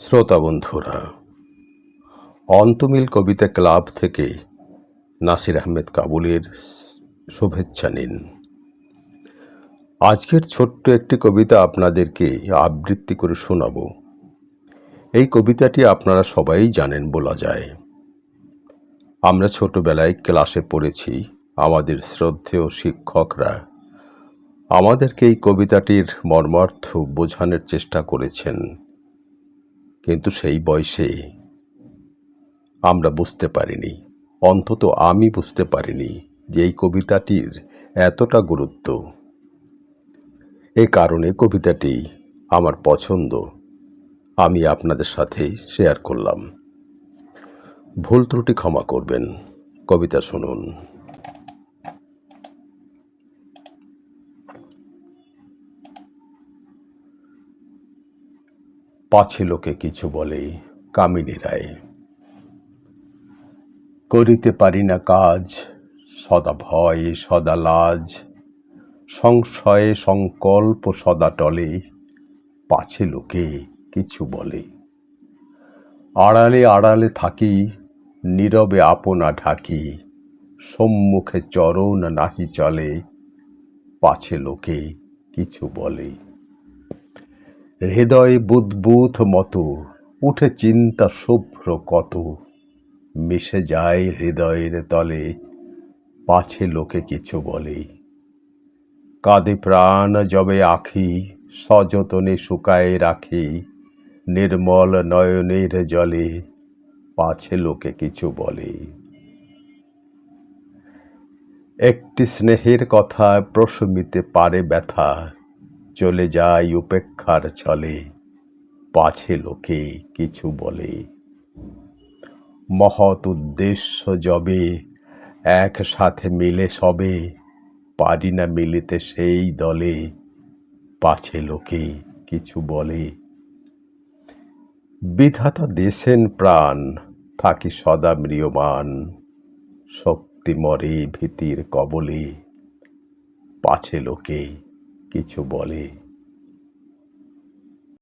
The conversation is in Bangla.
শ্রোতা বন্ধুরা, অন্তমিল কবিতা ক্লাব থেকে নাসির আহমেদ কাবুলের শুভেচ্ছা নিন। আজকের ছোট্ট একটি কবিতা আপনাদেরকে আবৃত্তি করে শোনাব। এই কবিতাটি আপনারা সবাই জানেন বলা যায়। আমরা ছোটবেলায় ক্লাসে পড়েছি, আমাদের শ্রদ্ধেয় শিক্ষকরা আমাদেরকে এই কবিতাটির মর্মার্থ বোঝানোর চেষ্টা করেছেন। কিন্তু সেই বয়সে আমরা বুঝতে পারিনি, অন্তত আমি বুঝতে পারিনি যে এই কবিতাটির এতটা গুরুত্ব। এ কারণে কবিতাটি আমার পছন্দ, আমি আপনাদের সাথে শেয়ার করলাম। ভুল ত্রুটি ক্ষমা করবেন। কবিতা শুনুন। পাছে লোকে কিছু বলে, কামিনী রায়। করিতে পারি না কাজ, সদা ভয়, সদা লাজ, সংশয়ে সংকল্প সদা টলে, পাছে লোকে কিছু বলে। আড়ালে আড়ালে থাকি, নীরবে আপনা ঢাকি, সম্মুখে চরণ নাহি চলে, পাছে লোকে কিছু বলে। হৃদয় বুদবুদ মতো, উঠে চিন্তা শুভ্র কত। মিশে যায় হৃদয়ের তলে, পাছে লোকে কিছু বলে। কাঁদে প্রাণ জবে আখি, সযতনে শুকায় রাখি, নির্মল নয়নের জলে পাছে লোকে কিছু বলে। একটি স্নেহের কথা প্রশমিতে পারে ব্যথা চলে যায় উপেক্ষার ছলে। পাছে লোকে কিছু বলে। মহৎ উদ্দেশ্য যবে একসাথে মিলে সবে, পারি না মিলিতে সেই দলে, পাছে লোকে কিছু বলে। বিধাতা দেশেন প্রাণ, থাকি সদা ম্রিয়মান, শক্তি মরে ভীতির কবলে, পাছে লোকে কিছু বলে।